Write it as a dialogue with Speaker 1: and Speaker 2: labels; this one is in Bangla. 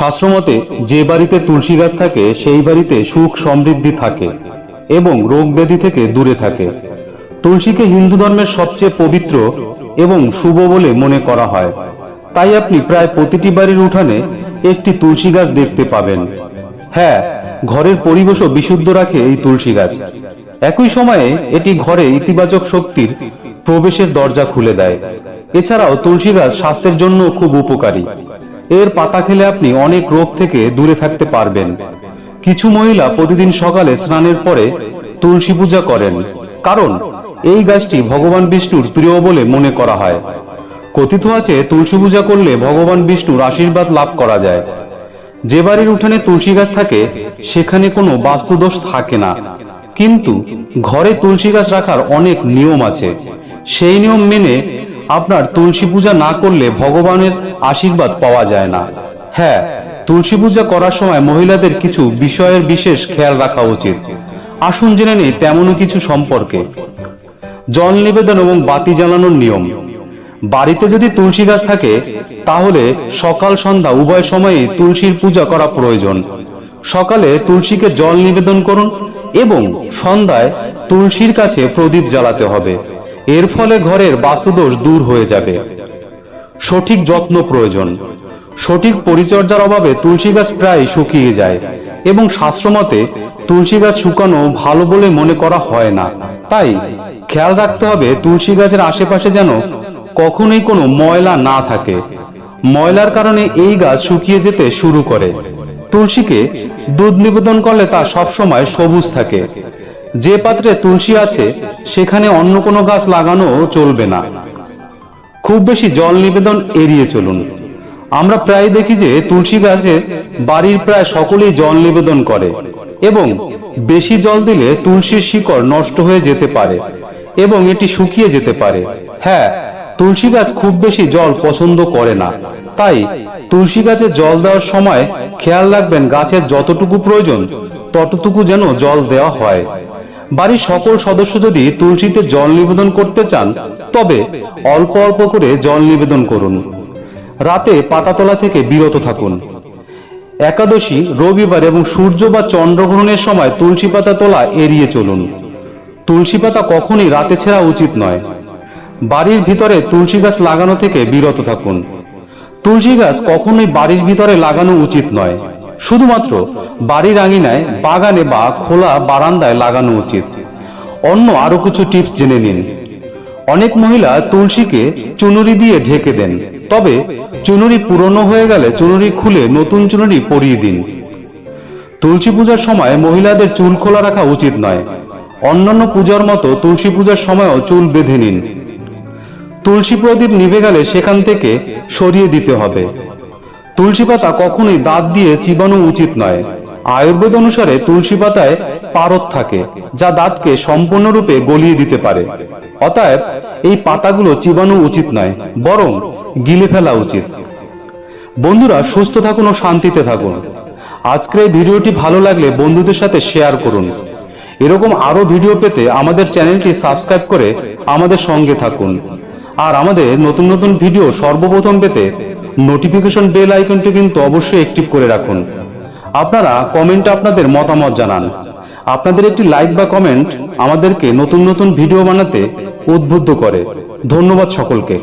Speaker 1: শাস্ত্রমতে যে বাড়িতে তুলসী গাছ থাকে, সেই বাড়িতে সুখ সমৃদ্ধি থাকে এবং রোগ ব্যাধি থেকে দূরে থাকে। তুলসীকে হিন্দু ধর্মের সবচেয়ে পবিত্র এবং শুভ বলে মনে করা হয়। তাই আপনি প্রায় প্রতিটি বাড়ির উঠানে একটি তুলসী গাছ দেখতে পাবেন। হ্যাঁ ঘরের পরিবেশও বিশুদ্ধ রাখে এই তুলসী গাছ। একই সময়ে এটি ঘরে ইতিবাচক শক্তির প্রবেশের দরজা খুলে দেয়। এছাড়াও তুলসী গাছ স্বাস্থ্যের জন্য খুব উপকারী। এর পাতা খেলে আপনি অনেক রোগ থেকে দূরে থাকতে পারবেন। কিছু মহিলা প্রতিদিন সকালে স্নানের পরে তুলসী পূজা করেন। কারণ, এই গাছটি ভগবান বিষ্ণুর প্রিয় বলে মনে করা হয়। কথিত আছে, তুলসী পূজা করলে ভগবান বিষ্ণুর আশীর্বাদ লাভ করা যায়। যে বাড়ির উঠানে তুলসী গাছ থাকে, সেখানে কোনো বাস্তুদোষ থাকে না। কিন্তু, ঘরে তুলসী গাছ রাখার অনেক নিয়ম আছে। সেই নিয়ম মেনে আপনার তুলসী পূজা না করলে ভগবানের আশীর্বাদ পাওয়া যায় না। হ্যাঁ তুলসী পূজা করার সময় মহিলাদের কিছু বিষয়ের বিশেষ খেয়াল রাখা উচিত। আসুন জেনে নেই তেমনই কিছু সম্পর্কে। জল নিবেদন এবং বাতি জ্বালানোর নিয়ম। বাড়িতে যদি তুলসী গাছ থাকে, তাহলে সকাল, সন্ধ্যা উভয় সময়ে তুলসীর পূজা করা প্রয়োজন। সকালে তুলসীকে জল নিবেদন করুন এবং সন্ধ্যায় তুলসীর কাছে প্রদীপ জ্বালাতে হবে। এর ফলে ঘরের বাস্তুদোষ দূর হয়ে যাবে। সঠিক যত্ন প্রয়োজন। সঠিক পরিচর্যার অভাবে তুলসী গাছ প্রায় শুকিয়ে যায় এবং শাস্ত্রমতে তুলসী গাছ শুকানো ভালো বলে মনে করা হয় না। তাই খেয়াল রাখতে হবে তুলসী গাছের আশেপাশে যেন কখনোই কোনো ময়লা না থাকে। ময়লার কারণে এই গাছ শুকিয়ে যেতে শুরু করে। তুলসীকে দুধ নিবেদন করলে তা সবসময় সবুজ থাকে। যে পাত্রে তুলসী আছে, সেখানে অন্য কোনো গাছ লাগানো চলবে না। খুব বেশি জল নিবেদন এড়িয়ে চলুন। আমরা প্রায় দেখি যে তুলসী গাছে বাড়ির প্রায় সকলেই জল নিবেদন করে এবং বেশি জল দিলে তুলসীর শিকড় নষ্ট হয়ে যেতে পারে এবং এটি শুকিয়ে যেতে পারে। হ্যাঁ তুলসী গাছ খুব বেশি জল পছন্দ করে না। তাই তুলসী গাছে জল দেওয়ার সময় খেয়াল রাখবেন গাছের যতটুকু প্রয়োজন, ততটুকু যেন জল দেওয়া হয়। বাড়ির সকল সদস্য যদি তুলসীতে জল নিবেদন করতে চান, তবে অল্প অল্প করে জল নিবেদন করুন। রাতে পাতাতলা থেকে বিরত থাকুন। একাদশী, রবিবার এবং সূর্য বা চন্দ্রগ্রহণের সময় তুলসী পাতা তোলা এড়িয়ে চলুন। তুলসী পাতা কখনই রাতে ছেঁড়া উচিত নয়। বাড়ির ভিতরে তুলসী গাছ লাগানো থেকে বিরত থাকুন। তুলসী গাছ কখনোই বাড়ির ভিতরে লাগানো উচিত নয়। শুধুমাত্র বাড়ির আঙিনায় বাগানে বা খোলা বারান্দায় লাগানো উচিত। অন্য আরও কিছু টিপস জেনে নিন। অনেক মহিলা তুলসীকে চুনুরি দিয়ে ঢেকে দেন। তবে চুনুরি পুরনো হয়ে গেলে চুনুরি খুলে নতুন চুনুরি পরিয়ে দিন। তুলসী পূজার সময় মহিলাদের চুল খোলা রাখা উচিত নয়। অন্যান্য পূজার মতো তুলসী পূজার সময়ও চুল বেঁধে নিন। তুলসী প্রদীপ নিভে গেলে সেখান থেকে সরিয়ে দিতে হবে। তুলসী পাতা কখনোই দাঁত দিয়ে চিবানো উচিত নয়। আয়ুর্বেদ অনুসারে তুলসী পাতায় পারদ থাকে, যা দাঁতকে সম্পূর্ণরূপে গলিয়ে দিতে পারে। অতএব এই পাতাগুলো চিবানো উচিত নয়, বরং গিলে ফেলা উচিত। বন্ধুরা, সুস্থ থাকুন ও শান্তিতে থাকুন। আজকের এই ভিডিওটি ভালো লাগলে বন্ধুদের সাথে শেয়ার করুন। এরকম আরও ভিডিও পেতে আমাদের চ্যানেলটি সাবস্ক্রাইব করে আমাদের সঙ্গে থাকুন। আর আমাদের নতুন নতুন ভিডিও সর্বপ্রথম পেতে নোটিফিকেশন বেল আইকনটি কিন্তু অবশ্যই অ্যাক্টিভ করে রাখুন। আপনারা কমেন্টে আপনাদের মতামত জানান। আপনাদের একটি লাইক বা কমেন্ট আমাদেরকে নতুন নতুন ভিডিও বানাতে উদ্বুদ্ধ করে। ধন্যবাদ সকলকে।